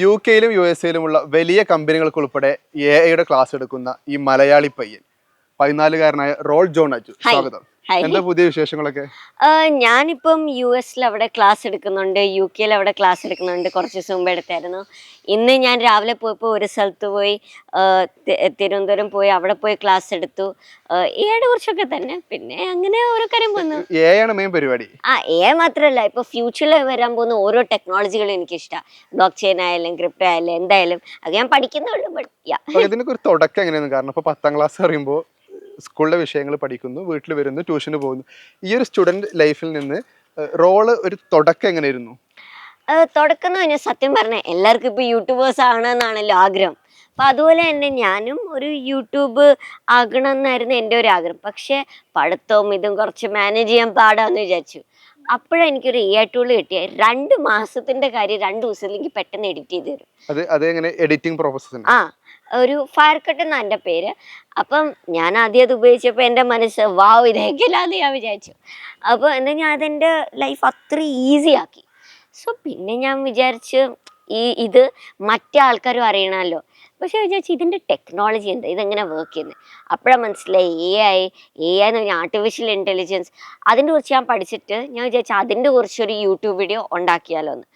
U കെയിലും U S എയിലുമുള്ള വലിയ കമ്പനികൾക്ക് ഉൾപ്പെടെ എ ഐയുടെ ക്ലാസ് എടുക്കുന്ന ഈ മലയാളി പയ്യൻ പതിനാലുകാരനായ റോൾ ജോൺ അജു സ്വാഗതം. എന്താ പുതിയ വിശേഷങ്ങളൊക്കെ? ഞാനിപ്പം യു എസിൽ അവിടെ ക്ലാസ് എടുക്കുന്നുണ്ട്. യു കെയിൽ അവിടെ ക്ലാസ് എടുക്കുന്നുണ്ട്. കുറച്ച് ദിവസം മുമ്പ് എടുത്തായിരുന്നു. ഇന്ന് ഞാൻ രാവിലെ പോയപ്പോൾ ഒരു സ്ഥലത്ത് പോയി തിരുവനന്തപുരം പോയി അവിടെ പോയി ക്ലാസ് എടുത്തു. ഏടെ കുറിച്ചൊക്കെ തന്നെ. പിന്നെ അങ്ങനെ ഓരോ കാര്യം പോന്നു. എ ആണ് മെയിൻ പരിപാടി. ആ എ മാത്രമല്ല ഇപ്പോൾ ഫ്യൂച്ചറിൽ വരാൻ പോകുന്ന ഓരോ ടെക്നോളജികളും എനിക്ക് ഇഷ്ടമാണ് ബ്ലോക്ക് ചെയിൻ ആയാലും ക്രിപ്റ്റോ ആയാലും എന്തായാലും. അത് ഞാൻ പഠിക്കുന്നുള്ളൂ ബട്ട് ഇതിനൊക്കെ ഒരു തുടക്കം എങ്ങനെയാണ്? കാരണം ഇപ്പൊ പത്താം ക്ലാസ് പറയുമ്പോൾ സ്കൂളിലെ വിഷയങ്ങൾ പഠിക്കുന്നു വീട്ടിൽ വരുന്നു ട്യൂഷന് പോകുന്നു. ഈ ഒരു സ്റ്റുഡന്റ് ലൈഫിൽ നിന്ന് റോൾ ഒരു തുടക്കം എങ്ങനെയായിരുന്നു? തുടക്കം എന്ന് പറഞ്ഞാൽ സത്യം പറഞ്ഞാൽ എല്ലാവർക്കും ഇപ്പോൾ യൂട്യൂബേഴ്സ് ആണെന്നാണല്ലോ ആഗ്രഹം. അപ്പം അതുപോലെ തന്നെ ഞാനും ഒരു യൂട്യൂബ് ആകണം എന്നായിരുന്നു എന്റെ ഒരു ആഗ്രഹം. പക്ഷേ പഠിത്തവും ഇതും കുറച്ച് മാനേജ് ചെയ്യാൻ പാടാന്ന് വിചാരിച്ചു. അപ്പോഴാണ് എനിക്കൊരു എ ടൂൾ കിട്ടിയ. രണ്ട് മാസത്തിന്റെ കാര്യം രണ്ട് ദിവസത്തിൽ എനിക്ക് പെട്ടെന്ന് എഡിറ്റ് ചെയ്ത് തരും. അത് എഡിറ്റിംഗ് പ്രോസസ് ആ ഒരു ഫയർ കട്ട് എന്നാ എന്റെ പേര്. അപ്പം ഞാൻ ആദ്യം അത് ഉപയോഗിച്ചപ്പോൾ എന്റെ മനസ്സ് വാവ് ഇതേക്കില്ലാന്ന് ഞാൻ വിചാരിച്ചു. അപ്പോൾ എന്താ ഞാൻ അതെന്റെ ലൈഫ് അത്ര ഈസി ആക്കി. സോ പിന്നെ ഞാൻ വിചാരിച്ചു ഈ ഇത് മറ്റേ ആൾക്കാരും അറിയണമല്ലോ. പക്ഷെ വിചാരിച്ചു ഇതിന്റെ ടെക്നോളജി എന്താ? ഇതെങ്ങനെ വർക്ക് ചെയ്യുന്നത് അപ്പോഴാണ് മനസ്സിലായി എ ഐ എ ഐ എന്ന് പറഞ്ഞാൽ ആർട്ടിഫിഷ്യൽ ഇന്റലിജൻസ് അതിന്റെ കുറിച്ച് ഞാൻ പഠിച്ചിട്ട് ഞാൻ വിചാരിച്ചു അതിന്റെ കുറിച്ചൊരു യൂട്യൂബ് വീഡിയോ ഉണ്ടാക്കിയാലോ എന്ന്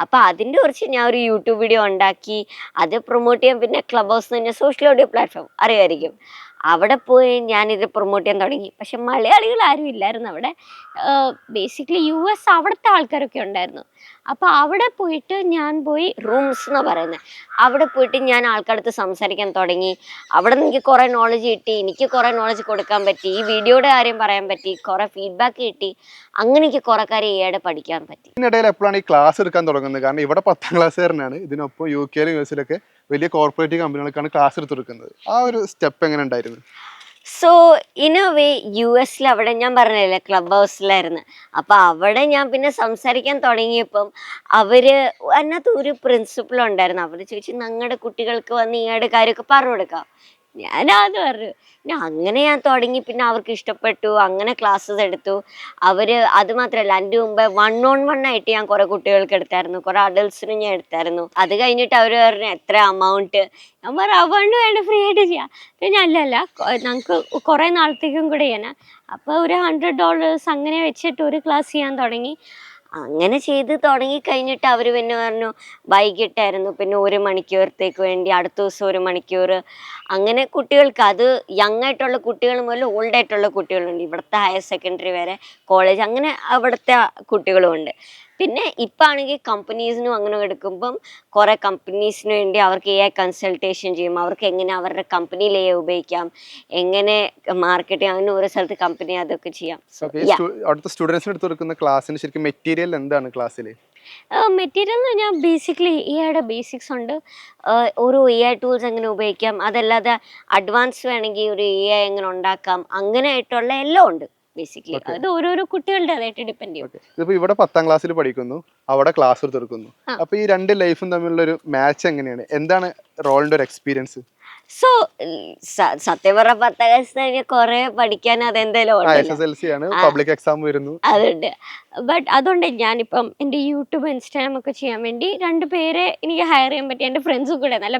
അപ്പോൾ അതിന്റെ കുറിച്ച് ഞാൻ ഒരു യൂട്യൂബ് വീഡിയോ ഉണ്ടാക്കി. അത് പ്രൊമോട്ട് ചെയ്യാൻ പിന്നെ ക്ലബ് ഹൗസ് എന്ന് പറഞ്ഞാൽ സോഷ്യൽ ഓഡിയോ പ്ലാറ്റ്ഫോം അറിയായിരിക്കും അവിടെ പോയി ഞാനിത് പ്രൊമോട്ട് ചെയ്യാൻ തുടങ്ങി. പക്ഷെ മലയാളികൾ ആരും ഇല്ലായിരുന്നു അവിടെ. ബേസിക്കലി യു എസ് അവിടുത്തെ ആൾക്കാരൊക്കെ ഉണ്ടായിരുന്നു. അപ്പോൾ അവിടെ പോയിട്ട് ഞാൻ പോയി റൂംസ് എന്ന് പറയുന്നത് അവിടെ പോയിട്ട് ഞാൻ ആൾക്കാരടുത്ത് സംസാരിക്കാൻ തുടങ്ങി. അവിടെ നിന്ന് എനിക്ക് കുറേ നോളജ് കിട്ടി. എനിക്ക് കുറേ നോളജ് കൊടുക്കാൻ പറ്റി. ഈ വീഡിയോയുടെ കാര്യം പറയാൻ പറ്റി. കുറേ ഫീഡ്ബാക്ക് കിട്ടി. അങ്ങനെ എനിക്ക് കുറേ കാര്യം ഈയിടെ പഠിക്കാൻ പറ്റി. ഇതിനിടയിൽ എപ്പോഴാണ് ഈ ക്ലാസ് എടുക്കാൻ തുടങ്ങുന്നത്? കാരണം ഇവിടെ പത്താം ക്ലാസ്സുകാരനാണ് ഇതിനൊപ്പം യു കെയിലും യു എസിലൊക്കെ വലിയ കോർപ്പറേറ്റ് കമ്പനികൾക്കാണ് ക്ലാസ് എടുത്ത് കൊടുക്കുന്നത് ആ ഒരു സ്റ്റെപ്പ് എങ്ങനെ ഉണ്ടായിരുന്നു? So in a way U എസിൽ അവിടെ ഞാൻ പറഞ്ഞില്ലേ ക്ലബ് ഹൗസിലായിരുന്നു അപ്പോൾ അവിടെ ഞാൻ പിന്നെ സംസാരിക്കാൻ തുടങ്ങിയപ്പം അവർ അതിനകത്ത് ഒരു പ്രിൻസിപ്പിൾ ഉണ്ടായിരുന്നു. അവർ ചോദിച്ചു ഞങ്ങളുടെ കുട്ടികൾക്ക് വന്ന് ഈയാടെ കാര്യമൊക്കെ പറഞ്ഞു കൊടുക്കാം. ഞാനത് പറഞ്ഞു. പിന്നെ അങ്ങനെ ഞാൻ തുടങ്ങി. പിന്നെ അവർക്ക് ഇഷ്ടപ്പെട്ടു. അങ്ങനെ ക്ലാസ്സസ് എടുത്തു. അവർ അത് മാത്രമല്ല എന്റെ മുമ്പ് വൺ ഓൺ വൺ ആയിട്ട് ഞാൻ കുറേ കുട്ടികൾക്ക് എടുത്തായിരുന്നു. കുറേ അഡൽസിനും ഞാൻ എടുത്തായിരുന്നു. അത് കഴിഞ്ഞിട്ട് അവർ പറഞ്ഞു എത്ര എമൗണ്ട് ഞാൻ പറഞ്ഞു അവണ്ട് വേണ്ട ഫ്രീ ആയിട്ട് ചെയ്യാം. പിന്നെ അല്ലല്ല നമുക്ക് കുറേ നാളത്തേക്കും കൂടെ ചെയ്യണം. അപ്പോൾ ഒരു ഹൺഡ്രഡ് ഡോളേഴ്സ് അങ്ങനെ വെച്ചിട്ട് ഒരു ക്ലാസ് ചെയ്യാൻ തുടങ്ങി. അങ്ങനെ ചെയ്ത് തുടങ്ങി കഴിഞ്ഞിട്ട് അവർ പിന്നെ പറഞ്ഞു വൈകിട്ടായിരുന്നു. പിന്നെ ഒരു മണിക്കൂറത്തേക്ക് വേണ്ടി അടുത്ത ദിവസം ഒരു മണിക്കൂർ. അങ്ങനെ കുട്ടികൾക്ക് അത് യങ് ആയിട്ടുള്ള കുട്ടികൾ മുതൽ ഓൾഡ് ആയിട്ടുള്ള കുട്ടികളുണ്ട്. ഇവിടുത്തെ ഹയർ സെക്കൻഡറി വരെ കോളേജ് അങ്ങനെ അവിടുത്തെ കുട്ടികളുമുണ്ട് പിന്നെ ഇപ്പം ആണെങ്കിൽ കമ്പനീസിനും അങ്ങനെ എടുക്കുമ്പം കുറേ കമ്പനീസിന് വേണ്ടി അവർക്ക് എ ഐ കൺസൾട്ടേഷൻ ചെയ്യും. അവർക്ക് എങ്ങനെ അവരുടെ കമ്പനിയിൽ എ ഉപയോഗിക്കാം. എങ്ങനെ മാർക്കറ്റ് അങ്ങനെ ഓരോ സ്ഥലത്ത് കമ്പനി അതൊക്കെ ചെയ്യാം. അവിടുത്തെ സ്റ്റുഡൻസിന് എടുത്ത് കൊടുക്കുന്ന ക്ലാസ്സിന് ശരിക്കും മെറ്റീരിയൽ എന്താണ് ക്ലാസ്സിൽ മെറ്റീരിയൽ എന്ന് പറഞ്ഞാൽ ബേസിക്കലി എ ഐയുടെ ബേസിക്സ് ഉണ്ട്. ഓരോ എ ഐ ടൂൾസ് എങ്ങനെ ഉപയോഗിക്കാം. അതല്ലാതെ അഡ്വാൻസ് വേണമെങ്കിൽ ഒരു എ ഐ എങ്ങനെ ഉണ്ടാക്കാം. അങ്ങനെ ആയിട്ടുള്ള എല്ലാം ഉണ്ട്. ബേസിക്കലി. അത് ഓരോരോ കുട്ടികളുടെ അതായിട്ട് ഡിപ്പെൻഡ് ചെയ്യും. ഇതിപ്പോ ഇവിടെ പത്താം ക്ലാസ്സിൽ പഠിക്കുന്നു അവിടെ ക്ലാസ് തീർക്കുന്നു. അപ്പൊ ഈ രണ്ട് ലൈഫും തമ്മിലുള്ള ഒരു മാച്ച് എങ്ങനെയാണ്? എന്താണ് റോളിന്റെ ഒരു എക്സ്പീരിയൻസ് സോ സത്യം പറഞ്ഞ പത്താം ക്ലാസ് കഴിഞ്ഞാൽ കുറെ പഠിക്കാൻ അതെന്തായാലും. പബ്ലിക് എക്സാം വരുന്നു. അതുണ്ട്. ബട്ട് അതുകൊണ്ട് ഞാനിപ്പം എന്റെ യൂട്യൂബ് ഇൻസ്റ്റാഗ്രാം ഒക്കെ ചെയ്യാൻ വേണ്ടി രണ്ട് പേരെ എനിക്ക് ഹയർ ചെയ്യാൻ പറ്റി. എന്റെ ഫ്രണ്ട്സും കൂടെ നല്ല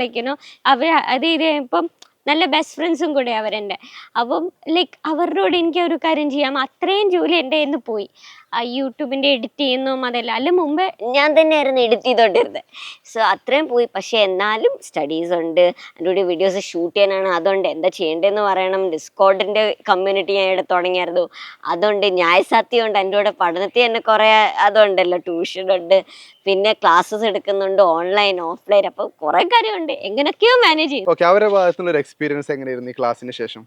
ലൈക്ക് യുനോ അവർ അത് ഇത് ഇപ്പം നല്ല ബെസ്റ്റ് ഫ്രണ്ട്സും കൂടെ അവരെന്റെ അപ്പം ലൈക്ക് അവരുടെ എനിക്ക് ഒരു കാര്യം ചെയ്യാം. അത്രയും ജോലി എന്റെ എന്ന് പോയി. യൂട്യൂബിന്റെ എഡിറ്റ് ചെയ്യുന്നതും അതെല്ലാം. അല്ല മുമ്പ് ഞാൻ തന്നെയായിരുന്നു എഡിറ്റ് ചെയ്തോണ്ടിരുന്നത് സോ അത്രയും പോയി. പക്ഷേ എന്നാലും സ്റ്റഡീസ് ഉണ്ട്. അതിന്റെ കൂടി വീഡിയോസ് ഷൂട്ട് ചെയ്യാനാണ്. അതുകൊണ്ട് എന്താ ചെയ്യേണ്ടതെന്ന് പറയണം. ഡിസ്കോഡിന്റെ കമ്മ്യൂണിറ്റി ഞാൻ ഇവിടെ തുടങ്ങിയായിരുന്നു. അതുകൊണ്ട് ന്യായസാധ്യം ഉണ്ട്. എന്റെ കൂടെ പഠനത്തിൽ തന്നെ കുറേ അതുണ്ടല്ലോ. ട്യൂഷൻ ഉണ്ട്. പിന്നെ ക്ലാസ്സസ് എടുക്കുന്നുണ്ട്. ഓൺലൈൻ ഓഫ്ലൈൻ അപ്പോൾ കുറേ കാര്യമുണ്ട്. എങ്ങനെയൊക്കെയോ മാനേജ് ചെയ്യും ഓക്കെ അവരുടെ ഭാഗത്തുനിന്ന് ഒരു എക്സ്പീരിയൻസ് എങ്ങനെയായിരുന്നു ഈ ക്ലാസ്സിന് ശേഷം?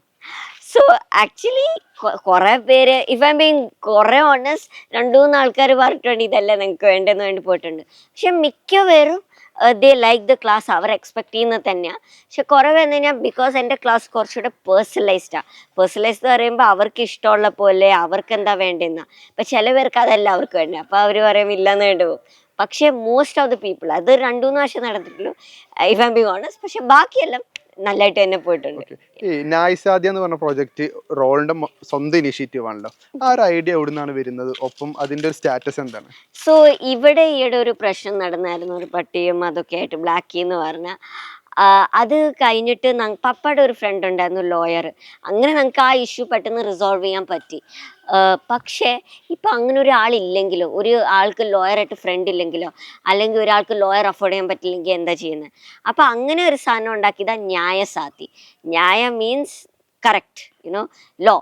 സോ ആക്ച്വലി കുറെ പേര് ഇഫ് ഐ മീൻ കുറെ ഓണസ്റ്റ് രണ്ടു മൂന്ന് ആൾക്കാർ പറഞ്ഞിട്ടുണ്ട് ഇതല്ല നിങ്ങൾക്ക് വേണ്ടെന്ന് വേണ്ടി പോയിട്ടുണ്ട്. പക്ഷെ മിക്കവരും ദേ ലൈക്ക് ദ ക്ലാസ് അവർ എക്സ്പെക്ട് ചെയ്യുന്നത് തന്നെയാണ് പക്ഷെ കുറേ പേര് കഴിഞ്ഞാൽ ബിക്കോസ് എന്റെ ക്ലാസ് കുറച്ചുകൂടെ പേഴ്സണലൈസ്ഡാണ് പേഴ്സണലൈസ്ഡ് എന്ന് പറയുമ്പോൾ അവർക്ക് ഇഷ്ടമുള്ള പോലെ അവർക്ക് എന്താ വേണ്ടതെന്ന് അപ്പം ചില പേർക്ക് അതല്ല അവർക്ക് വേണ്ടത് അപ്പോൾ അവർ പറയും ഇല്ലെന്ന് വേണ്ടി പോകും. പക്ഷേ മോസ്റ്റ് ഓഫ് ദ പീപ്പിൾ അത് രണ്ടു മൂന്ന് വർഷം നടന്നിട്ടുള്ളൂ ഐ ബി ഓണസ്റ്റ് പക്ഷെ ബാക്കിയെല്ലാം നല്ലതായിട്ട് തന്നെ പോയിട്ടുണ്ട്. ഈ നായ്സാദ്യ എന്ന് പറഞ്ഞ പ്രോജക്റ്റ് റോളിന്റെ സ്വന്തം ഇനിഷ്യേറ്റീവ് ആണല്ലോ. ആ ഒരു ഐഡിയ എവിടെ നിന്നാണ് വരുന്നത്? ഒപ്പം അതിന്റെ ഒരു സ്റ്റാറ്റസ് എന്താണ്? സോ ഇവിടെ ഈയിടെ ഒരു പ്രശ്നം നടന്നായിരുന്നു ഒരു പട്ടിയും അതൊക്കെ ആയിട്ട് ബ്ലാക്കി എന്ന് പറഞ്ഞ അത് കഴിഞ്ഞിട്ട് പപ്പയുടെ ഒരു ഫ്രണ്ട് ഉണ്ടായിരുന്നു ലോയർ അങ്ങനെ നമുക്ക് ആ ഇഷ്യൂ പെട്ടെന്ന് റിസോൾവ് ചെയ്യാൻ പറ്റി. പക്ഷേ ഇപ്പം അങ്ങനെ ഒരാളില്ലെങ്കിലോ ഒരു ആൾക്ക് ലോയറായിട്ട് ഫ്രണ്ട് ഇല്ലെങ്കിലോ അല്ലെങ്കിൽ ഒരാൾക്ക് ലോയർ അഫോർഡ് ചെയ്യാൻ പറ്റില്ലെങ്കിൽ എന്താ ചെയ്യുന്നത് അപ്പം അങ്ങനെ ഒരു സാധനം ഉണ്ടാക്കിയതാണ് Nyayasathi Nyaya means correct you know law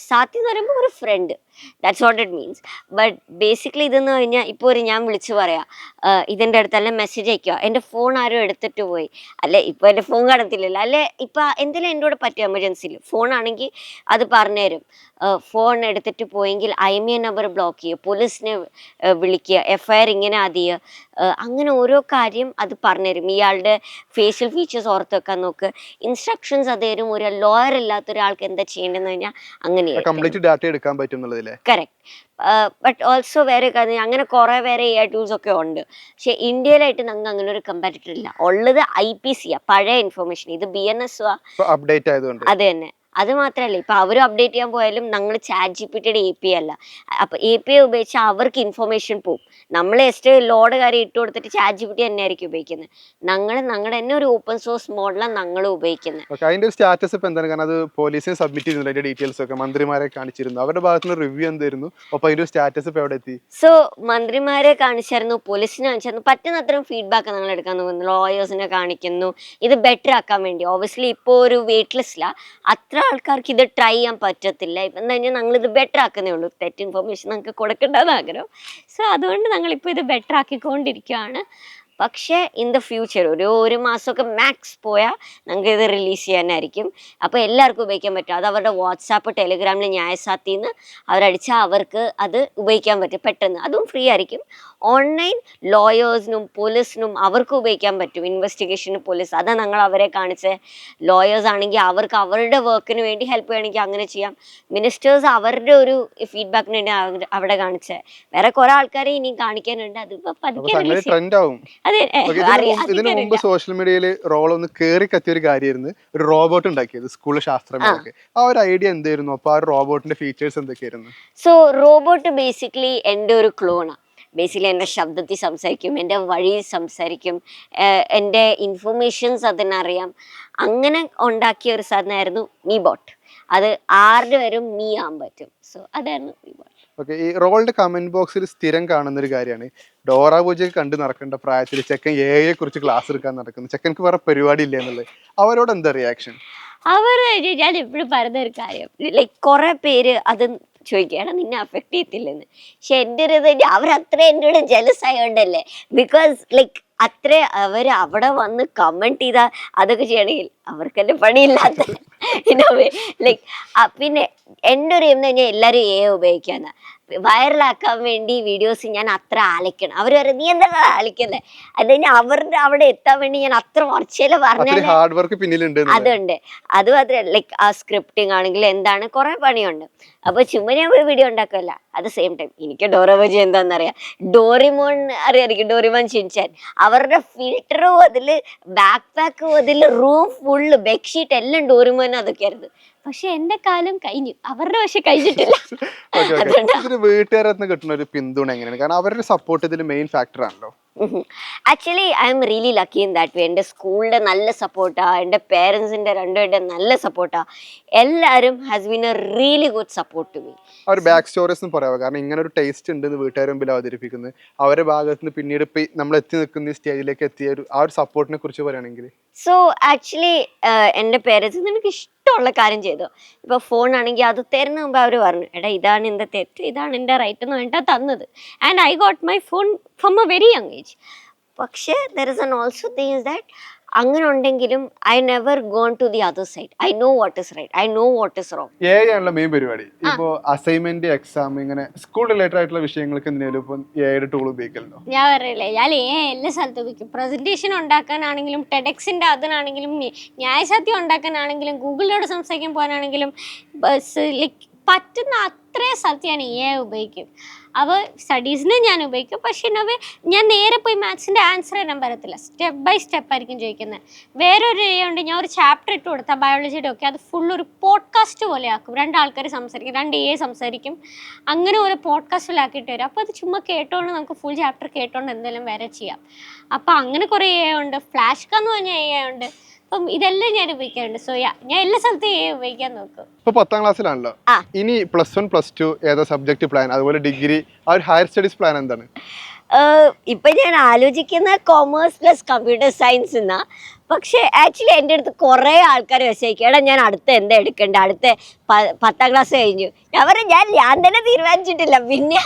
Sathi എന്ന് പറയുമ്പോൾ ഒരു friend that's what it means but basically ഇതെന്ന് കഴിഞ്ഞാൽ ഇപ്പോൾ ഒരു ഞാൻ വിളിച്ചു പറയാം. ഇതിന്റെ അടുത്ത് അല്ലെ മെസ്സേജ് അയക്കുക എന്റെ ഫോൺ ആരും എടുത്തിട്ട് പോയി. അല്ലെ ഇപ്പോൾ എന്റെ ഫോൺ കാണത്തില്ലല്ലോ. അല്ലെ ഇപ്പം എന്തെങ്കിലും എന്റെ കൂടെ പറ്റും എമർജൻസിയിൽ ഫോൺ ആണെങ്കിൽ അത് പറഞ്ഞുതരും ഫോൺ എടുത്തിട്ട് പോയെങ്കിൽ I M A number block ചെയ്യുക പോലീസിനെ വിളിക്കുക. എഫ് ഐ ആർ ഇങ്ങനെ അത് ചെയ്യുക അങ്ങനെ ഓരോ കാര്യം അത് പറഞ്ഞുതരും ഇയാളുടെ ഫേഷ്യൽ ഫീച്ചേഴ്സ് ഓർത്ത് വെക്കാൻ നോക്ക്. ഇൻസ്ട്രക്ഷൻസ് അത് തരും. ഒരു ലോയർ ഇല്ലാത്ത ഒരാൾക്ക് എന്താ ചെയ്യേണ്ടതെന്ന് കഴിഞ്ഞാൽ അങ്ങനെ കംപ്ലീറ്റ് ഡാറ്റ എടുക്കാൻ പറ്റും കറക്റ്റ് ബട്ട് ഓൾസോ വേറെ കാര്യം അങ്ങനെ കുറെ വേറെ എ ടൂൾസ് ഒക്കെ ഉണ്ട്. പക്ഷെ ഇന്ത്യയിലായിട്ട് നമുക്ക് അങ്ങനെ ഒരു കമ്പാരിറ്റർ ഇല്ല. ഉള്ളത് ഐ പി സി ആ പഴയ ഇൻഫർമേഷൻ ഇത് ബി എൻ എസ് ആ. അപ്ഡേറ്റ് ആയതുകൊണ്ട്. അത് തന്നെ. അത് മാത്രമല്ല ഇപ്പൊ അവരും അപ്ഡേറ്റ് ചെയ്യാൻ പോയാലും നമ്മൾ ചാറ്റ് ജി പി ടിയുടെ എ പി അല്ല. അപ്പൊ എ പി ഐ ഉപയോഗിച്ചാൽ അവർക്ക് ഇൻഫർമേഷൻ പോകും നമ്മൾ എസ്റ്റ് ലോഡ് കാര്യം ഇട്ട് കൊടുത്തിട്ട് ചാറ്റ് ജി പി ടി തന്നെ ആയിരിക്കും ഉപയോഗിക്കുന്നത്. ഞങ്ങൾ ഞങ്ങളുടെ തന്നെ ഒരു ഓപ്പൺ സോഴ്സ് മോഡലാണ് ഞങ്ങൾ ഉപയോഗിക്കുന്നത്. അതിന്റെ സ്റ്റാറ്റസ് ഇപ്പൊ എന്താണ്? കാരണം അത് പോലീസിന് സബ്മിറ്റ് ചെയ്തിരുന്നു അതിന്റെ ഡീറ്റെയിൽസ് ഒക്കെ മന്ത്രിമാരെ കാണിച്ചിരുന്നു. അവരുടെ ഭാഗത്തുനിന്ന് റിവ്യൂ എന്തായിരുന്നു? ഒപ്പം അതിന്റെ സ്റ്റാറ്റസ് ഇപ്പൊ എവിടെ എത്തി? സോ മന്ത്രിമാരെ കാണിച്ചായിരുന്നു പോലീസിനെ കാണിച്ചായിരുന്നു. പറ്റുന്ന അത്രയും ഫീഡ്ബാക്ക് ഞങ്ങൾ എടുക്കാൻ നോക്കുന്നു ലോയേഴ്സിനെ കാണിക്കുന്നു. ഇത് ബെറ്റർ ആക്കാൻ വേണ്ടി. ഓബിയസ്ലി ഇപ്പോൾ ഒരു വെയിറ്റ് ലിസ്റ്റില്ല അത്ര ആൾക്കാർക്ക് ഇത് ട്രൈ ചെയ്യാൻ പറ്റത്തില്ല. ഇപ്പം എന്താ കഴിഞ്ഞാൽ ഞങ്ങൾ ഇത് ബെറ്റർ ആക്കുന്നേ ഉള്ളൂ. തെറ്റ് ഇൻഫർമേഷൻ ഞങ്ങൾക്ക് കൊടുക്കേണ്ടതെന്ന് ആഗ്രഹം. സോ അതുകൊണ്ട് ഞങ്ങളിപ്പോൾ ഇത് ബെറ്റർ ആക്കിക്കൊണ്ടിരിക്കുകയാണ്. പക്ഷേ ഇൻ ദ ഫ്യൂച്ചർ ഒരു ഒരു മാസമൊക്കെ മാക്സ് പോയാൽ ഞങ്ങൾക്ക് ഇത് റിലീസ് ചെയ്യാനായിരിക്കും. അപ്പോൾ എല്ലാവർക്കും ഉപയോഗിക്കാൻ പറ്റും. അത് അവരുടെ വാട്സാപ്പ് ടെലിഗ്രാമിൽ ന്യായസാത്തിന്ന് അവരടിച്ചാൽ അവർക്ക് അത് ഉപയോഗിക്കാൻ പറ്റും. പെട്ടെന്ന്. അതും ഫ്രീ ആയിരിക്കും. ഓൺലൈൻ ലോയേഴ്സിനും പോലീസിനും അവർക്ക് ഉപയോഗിക്കാൻ പറ്റും. ഇൻവെസ്റ്റിഗേഷന് പോലീസ് അതാ ഞങ്ങൾ അവരെ കാണിച്ച. ലോയേഴ്സ് ആണെങ്കിൽ അവർക്ക് അവരുടെ വർക്കിന് വേണ്ടി ഹെൽപ്പ് ചെയ്യണമെങ്കിൽ അങ്ങനെ ചെയ്യാം. മിനിസ്റ്റേഴ്സ് അവരുടെ ഒരു ഫീഡ്ബാക്കിന് വേണ്ടി അവിടെ കാണിച്ച്. വേറെ കുറെ ആൾക്കാരെ ഇനി കാണിക്കാനുണ്ട്. അതിപ്പോ ഇതിന് മുമ്പ് സോഷ്യൽ മീഡിയയിൽ റോൾ ഒന്ന് കേറി കത്തിയ ഒരു കാര്യമായിരുന്നു ഒരു റോബോട്ട് ഉണ്ടാക്കിയത് സ്കൂൾ ശാസ്ത്രമേളൊക്കെ. ആ ഒരു ഐഡിയ എന്തായിരുന്നു? അപ്പൊ ആ റോബോട്ടിന്റെ ഫീച്ചേഴ്സ് എന്തൊക്കെയായിരുന്നു? സോ റോബോട്ട് ബേസിക്കലി എന്റെ ഒരു ക്ലോണാണ് ബേസിക്കലി എന്റെ ശബ്ദത്തിൽ സംസാരിക്കും എന്റെ വഴി സംസാരിക്കും എന്റെ ഇൻഫർമേഷൻസ് അതിനറിയാം. അങ്ങനെ ഉണ്ടാക്കിയ ഒരു സാധനമായിരുന്നു മീ ബോട്ട് അത് ആരുടെ വരും? മീ ആവാൻ പറ്റും. സോ അതായിരുന്നു മീ ബോട്ട് ഓക്കെ ഈ റോളിന്റെ കമന്റ് ബോക്സിൽ സ്ഥിരം കാണുന്ന ഒരു കാര്യമാണ്. ഡോറ പൂജയൊക്കെ കണ്ട് നടക്കേണ്ട പ്രായത്തിൽ ചെക്കൻ എയെ കുറിച്ച് ക്ലാസ് എടുക്കാൻ നടക്കുന്നു. ചെക്കൻക്ക് വേറെ പരിപാടി ഇല്ല എന്നുള്ളത്. അവരോട് എന്താ റിയാക്ഷൻ അവർ ഞാൻ എപ്പോഴും പറയുന്ന ഒരു കാര്യം. ലൈക്ക് കുറേ പേര് അത് ചോദിക്കുകയാണ് നിന്നെ അഫക്റ്റ് ചെയ്യത്തില്ലെന്ന്. പക്ഷെ എന്റെ ഒരു ഇത് അവരത്ര എന്റെ കൂടെ ജലസ് ആയതുകൊണ്ടല്ലേ ബിക്കോസ് ലൈക്ക് അത്ര അവർ അവിടെ വന്ന് കമന്റ് ചെയ്താൽ അതൊക്കെ ചെയ്യണമെങ്കിൽ അവർക്കല്ലേ പണിയില്ലാത്ത ലൈക്ക് പിന്നെ എന്റെ ഒരു എന്ന് കഴിഞ്ഞാൽ എല്ലാവരും എ ഉപയോഗിക്കാന്ന് വൈറലാക്കാൻ വേണ്ടി വീഡിയോസ് ഞാൻ അത്ര ആലിക്കണം. അവർ വരെ നീ എന്താ ആലിക്കുന്നത്? അത് കഴിഞ്ഞാൽ അവരുടെ അവിടെ എത്താൻ വേണ്ടി ഞാൻ അത്ര വർച്ചയിൽ പറഞ്ഞാൽ ഹാർഡ് വർക്ക് പിന്നിലുണ്ട്. അതുണ്ട്. അത് മാത്രമല്ല ലൈക്ക് ആ സ്ക്രിപ്റ്റിംഗ് ആണെങ്കിൽ എന്താണ് കുറെ പണിയുണ്ട്. അപ്പൊ ചുമ്മാ ഞാൻ പോയി വീഡിയോ ഉണ്ടാക്കുമല്ല അറ്റ് ദ സെയിം ടൈം എനിക്ക് ഡോറോബജി എന്താണെന്നറിയാം ഡോറിമോൺ അറിയാമായിരിക്കും ഡോറിമോൺ ചിൻചാൻ. അവരുടെ ഫിൽറ്ററും അതിൽ ബാക്ക് പാക്കും അതിൽ റൂം ഫുള്ള് ബെഡ്ഷീറ്റ് എല്ലാം ഡോറിമോൻ അതൊക്കെയായിരുന്നു. പക്ഷെ എന്റെ കാലം കഴിഞ്ഞു. അവരുടെ പക്ഷെ കഴിഞ്ഞിട്ടില്ല. വീട്ടുകാരെ കിട്ടുന്ന ഒരു പിന്തുണ എങ്ങനെയാണ്? കാരണം അവരുടെ സപ്പോർട്ട് ഇതിൽ മെയിൻ ഫാക്ടർ ആണല്ലോ. Actually I'm really lucky in that way എന്റെ സ്കൂളിന്റെ നല്ല സപ്പോർട്ടാണ് എന്റെ പേരൻസിന്റെ രണ്ടുപേരുടെ നല്ല സപ്പോർട്ടാണ് എല്ലാവരും has been a really good support to me ആ ഒരു ബാക്ക് സ്റ്റോറീസ് എന്ന് പറയാം കാരണം ഇങ്ങനെ ഒരു ടേസ്റ്റ് ഉണ്ട് വീട്ടുകാർ മുമ്പിൽ അവതരിപ്പിക്കുന്നത്. അവരുടെ ഭാഗത്ത് നിന്ന് പിന്നീട് ഇപ്പൊ നമ്മൾ എത്തി നിൽക്കുന്ന സ്റ്റേജിലേക്ക് എത്തിയ ഒരു ആ ഒരു സപ്പോർട്ടിനെ കുറിച്ച് പറയുകയാണെങ്കിൽ. സോ ആക്ച്വലി എന്റെ പേരൻസ് നിനക്ക് ഇഷ്ടമുള്ള കാര്യം ചെയ്തു. ഇപ്പൊ ഫോൺ ആണെങ്കിൽ അത് തരുന്ന മുമ്പ് അവർ പറഞ്ഞു എടാ ഇതാണ് എന്റെ തെറ്റ് ഇതാണ് എന്റെ റൈറ്റ് എന്ന് വേണ്ട തന്നത്. And I got my phone from a very young age പക്ഷേ there is an also things that അങ്ങനെ ഉണ്ടെങ്കിലും I never gone to the other side I know what is right I know what is wrong A ആണല്ലോ main പരിപാടി. ഇപ്പോ assignment exam ഇങ്ങനെ school related ആയിട്ടുള്ള വിഷയങ്ങൾക്ക് എന്തിനേലും ഇപ്പൊ എയുടെ ടൂൾ ഉപയോഗിക്കുന്നുണ്ടോ ഞാൻ പറയില്ലേ ഞാൻ ഏ എല്ലാ സ്ഥലത്തും ഉപയോഗിക്കും. പ്രസന്റേഷൻ ഉണ്ടാക്കാനാണെങ്കിലും ടെഡെക്സിന്റെ അതിനാണെങ്കിലും ന്യായസാധ്യം ന്യായസത്യം ഉണ്ടാക്കാനാണെങ്കിലും ഗൂഗിളിനോട് സംസാരിക്കാൻ പോകാനാണെങ്കിലും ലൈക്ക് പറ്റുന്ന എത്രയോ സ്ഥലത്ത് ഞാൻ എ ഉപയോഗിക്കും. അപ്പോൾ സ്റ്റഡീസിന് ഞാൻ ഉപയോഗിക്കും. പക്ഷേ എന്നവ ഞാൻ നേരെ പോയി മാത്സിന്റെ ആൻസർ തരാൻ പറ്റത്തില്ല. സ്റ്റെപ്പ് ബൈ സ്റ്റെപ്പ് ആയിരിക്കും ചോദിക്കുന്നത്. വേറൊരു ഉണ്ട്. ഞാൻ ഒരു ചാപ്റ്റർ ഇട്ട് കൊടുത്താൽ ബയോളജിയുടെ ഒക്കെ അത് ഫുൾ ഒരു പോഡ്കാസ്റ്റ് പോലെ ആക്കും. രണ്ടാൾക്കാർ സംസാരിക്കും. രണ്ട് എ സംസാരിക്കും. അങ്ങനെ ഒരു പോഡ്കാസ്റ്റിലാക്കിയിട്ട് വരും അപ്പോൾ അത് ചുമ്മാ കേട്ടോണ്ട് നമുക്ക് ഫുൾ ചാപ്റ്റർ കേട്ടോണ്ട് എന്തെങ്കിലും വരെ ചെയ്യാം. അപ്പോൾ അങ്ങനെ കുറേ എ ഉണ്ട്. ഫ്ലാഷ് എന്ന് പറഞ്ഞ എ ഉണ്ട്. അപ്പം ഇതെല്ലാം ഞാൻ ഉപയോഗിക്കാറുണ്ട്. സോ യാ ഞാൻ എല്ലാ സ്ഥലത്തും എ ഉപയോഗിക്കാൻ നോക്കും. ഇപ്പൊ പത്താം ക്ലാസ്സിലാണല്ലോ. ഇനി പ്ലസ് വൺ പ്ലസ് ടു ഏതാ സബ്ജക്ട് പ്ലാൻ അതുപോലെ ഡിഗ്രി ആ ഒരു ഹയർ സ്റ്റഡീസ് പ്ലാൻ എന്താണ്? ഇപ്പൊ ഞാൻ ആലോചിക്കുന്ന കോമേഴ്സ് പ്ലസ് കമ്പ്യൂട്ടർ സയൻസ് എന്നാ പക്ഷേ ആക്ച്വലി എന്റെ അടുത്ത് കുറേ ആൾക്കാർ വിഷയിക്കും എടാ ഞാൻ അടുത്ത എന്താ എടുക്കണ്ടേ? അടുത്ത പത്താം ക്ലാസ് കഴിഞ്ഞു. ഞാൻ പറയും ഞാൻ ഞാൻ തന്നെ തീരുമാനിച്ചിട്ടില്ല. പിന്നെ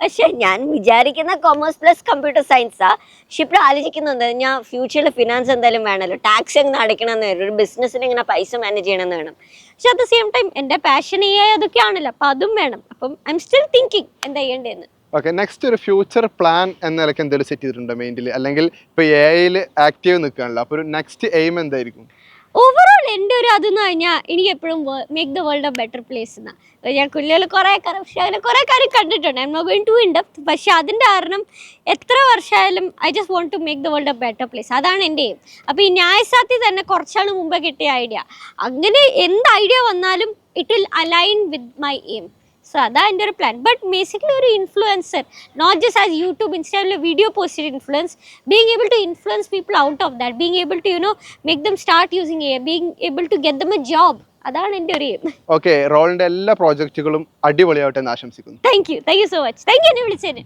പക്ഷേ ഞാൻ വിചാരിക്കുന്ന കോമേഴ്സ് പ്ലസ് കമ്പ്യൂട്ടർ സയൻസാ പക്ഷെ ഇപ്പോൾ ആലോചിക്കുന്നുണ്ട് ഞാൻ ഫ്യൂച്ചറിൽ ഫിനാൻസ് എന്തായാലും വേണമല്ലോ ടാക്സ് എങ്ങനെ അടയ്ക്കണമെന്ന് വരും ഒരു ബിസിനസ്സിന് ഇങ്ങനെ പൈസ മാനേജ് ചെയ്യണമെന്ന് വേണം. പക്ഷെ അറ്റ് ദ സെയിം ടൈം എന്റെ പാഷൻ ഈ അതൊക്കെയാണല്ലോ. അപ്പം അതും വേണം. അപ്പം ഐ എം സ്റ്റിൽ തിങ്കിങ് എന്താ ചെയ്യേണ്ടതെന്ന് ഓക്കെ നെക്സ്റ്റ് ഒരു ഫ്യൂച്ചർ പ്ലാൻ എന്ന നിലയ്ക്ക് എന്തെങ്കിലും സെറ്റ് ചെയ്തിട്ടുണ്ടോ മെയിന്റിൽ അല്ലെങ്കിൽ ഇപ്പൊ എ ഐയിൽ ആക്റ്റീവ് നിൽക്കുകയാണല്ലോ. അപ്പോൾ ഒരു നെക്സ്റ്റ് എയിം എന്തായിരിക്കും? ഓവറോൾ എന്റെ ഒരു അതെന്ന് പറഞ്ഞാൽ എനിക്ക് എപ്പോഴും make the world a better place എന്നാണ് ഞാൻ കുല്ലുകൾ കുറേ പക്ഷേ അങ്ങനെ കുറേ കാര്യം കണ്ടിട്ടുണ്ട്. I going to in depth പക്ഷേ അതിന്റെ കാരണം എത്ര വർഷമായാലും I just want to make the world a better place അതാണ് എന്റെ എയിം അപ്പോൾ ഈ ന്യായസാധ്യ തന്നെ കുറച്ചാൾ മുമ്പേ കിട്ടിയ ഐഡിയ അങ്ങനെ എന്ത് ഐഡിയ വന്നാലും it will align with my aim so അതാ എന്റെ ഒരു പ്ലാൻ ബട്ട് ബേസിക്കലി ഒരു influencer not just as YouTube ഇൻസ്റ്റാഗ്രാമിൽ video posted influence being able to influence people out of that being able to you know make them start using a being able to get them a job അതാണ് എന്റെ ഒരു aim okay റോളിന്റെ എല്ലാ പ്രോജക്റ്റുകളും അടിപൊളിയാവട്ടെ എന്ന് ആശംസിക്കുന്നു. Thank you thank you so much thank you എന്നെ വിളിച്ചതിന്.